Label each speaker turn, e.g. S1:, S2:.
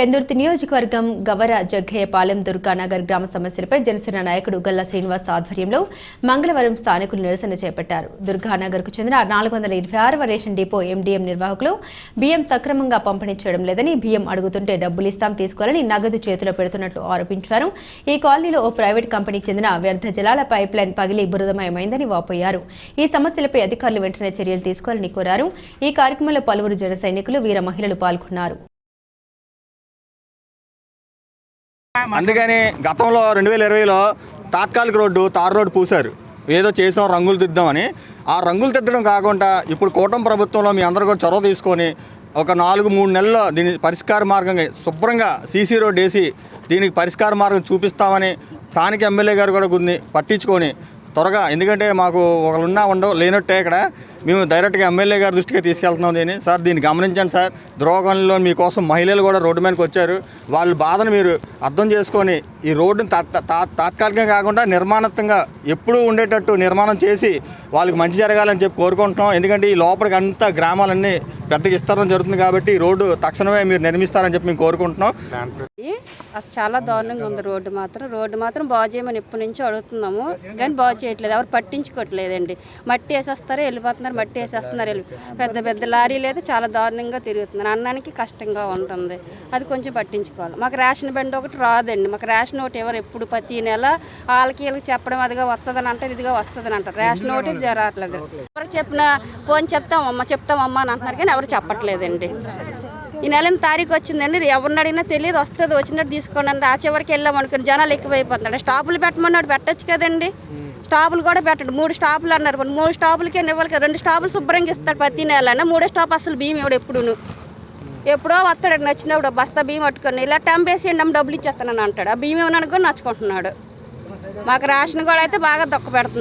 S1: పెందుర్తి నియోజకవర్గం గవర జగ్గయ్యపాలెం దుర్గానగర్ గ్రామ సమస్యలపై జనసేన నాయకుడు గల్లా శ్రీనివాస్ ఆధ్వర్యంలో మంగళవారం స్థానికులు నిరసన చేపట్టారు. దుర్గానగర్కు చెందిన నాలుగు వందల ఇరవై ఆరవ రేషన్ డిపో ఎండీఎం నిర్వాహకులు బియ్యం సక్రమంగా పంపిణీ చేయడం లేదని బియ్యం అడుగుతుంటే డబ్బులు ఇస్తాం తీసుకోవాలని నగదు చేతిలో పెడుతున్నట్లు ఆరోపించారు. ఈ కాలనీలో ఓ ప్రైవేట్ కంపెనీకి చెందిన వ్యర్థ జలాల పైప్ లైన్ పగిలి బురదమయమైందని వాపోయారు. ఈ సమస్యలపై అధికారులు వెంటనే చర్యలు తీసుకోవాలని కోరారు. ఈ కార్యక్రమంలో పలువురు జన సైనికులు వీర మహిళలు పాల్గొన్నారు.
S2: అందుకని గతంలో రెండు వేల ఇరవైలో తాత్కాలిక రోడ్డు తారు రోడ్డు పూశారు. ఏదో చేసాం రంగులు దిద్దామని. ఆ రంగులు దిద్దడం కాకుండా ఇప్పుడు కూటమి ప్రభుత్వంలో మీ అందరూ కూడా చొరవ తీసుకొని ఒక నాలుగు మూడు నెలల్లో దీని పరిష్కార మార్గంగా శుభ్రంగా సీసీ రోడ్డు వేసి దీనికి పరిష్కార మార్గం చూపిస్తామని స్థానిక ఎమ్మెల్యే గారు కూడా కొన్ని పట్టించుకొని త్వరగా. ఎందుకంటే మాకు ఒకళ్ళున్నా ఉండవు లేనట్టే ఇక్కడ. మేము డైరెక్ట్గా ఎమ్మెల్యే గారి దృష్టికి తీసుకెళ్తున్నాం దీన్ని. సార్ దీన్ని గమనించండి సార్. ద్రోహంలో మీకోసం మహిళలు కూడా రోడ్డు మీదకి వచ్చారు. వాళ్ళ బాధను మీరు అర్థం చేసుకొని ఈ రోడ్డుని తా- తాత్కాలికంగా కాకుండా నిర్మాణత్వంగా ఎప్పుడూ ఉండేటట్టు నిర్మాణం చేసి వాళ్ళకి మంచి జరగాలని చెప్పి కోరుకుంటున్నాం. ఎందుకంటే ఈ లోపలికి అంతా గ్రామాలన్నీ పెద్దగా ఇస్తారని జరుగుతుంది కాబట్టి ఈ రోడ్డు తక్షణమే మీరు నిర్మిస్తారని చెప్పి మేము కోరుకుంటున్నాం.
S3: అసలు చాలా దారుణంగా ఉంది రోడ్డు మాత్రం. రోడ్డు మాత్రం బాగు చేయమని ఎప్పటి నుంచో అడుగుతున్నాము. కానీ బాగు చేయట్లేదు. ఎవరు పట్టించుకోవట్లేదండి. మట్టి వేసేస్తారో వెళ్ళిపోతున్నారు? మట్టి వేసేస్తున్నారు వెళ్ళి పెద్ద పెద్ద లారీలు అయితే చాలా దారుణంగా తిరుగుతున్నారు అన్నానికి కష్టంగా ఉంటుంది. అది కొంచెం పట్టించుకోవాలి. మాకు రేషన్ బండి ఒకటి రాదండి. మాకు రేషన్ ఒకటి ఎవరు ఎప్పుడు ప్రతి నెల వాళ్ళకి వీళ్ళకి చెప్పడం అదిగా వస్తుందని అంటారు ఇదిగా వస్తుందని అంటారు. రేషన్ ఒకటి జరగట్లేదు. ఎవరికి చెప్పినా ఫోన్ చెప్తామమ్మా చెప్తామమ్మా అని అంటున్నారు కానీ ఎవరు చెప్పట్లేదండి. ఈ నెల తారీఖు వచ్చిందండి. ఎవరిని అడిగినా తెలియదు వస్తుంది వచ్చినట్టు తీసుకోండి ఆ చివరికి వెళ్ళాం అనుకుని జనాలు ఎక్కువైపోతున్నాడు. స్టాపులు పెట్టమన్నాడు పెట్టచ్చు కదండి. స్టాపులు కూడా పెట్టండి. మూడు స్టాపులు అన్నారు మూడు స్టాపులకే ఇవ్వాలి? రెండు స్టాపులు శుభ్రంగా ఇస్తాడు ప్రతి నెలన. మూడో స్టాప్ అసలు బియ్యం ఇవ్వడు ఎప్పుడును. ఎప్పుడో వస్తాడు నచ్చినప్పుడు. బస్తా బియ్యం పట్టుకొని ఇలా టెంపేసి అమ్మ డబ్బులు ఇచ్చేస్తానని అంటాడు. ఆ బియ్యం ఏమన్నా కూడా నచ్చుకుంటున్నాడు. మాకు రేషన్ కూడా అయితే బాగా దొక్క పెడుతున్నాడు.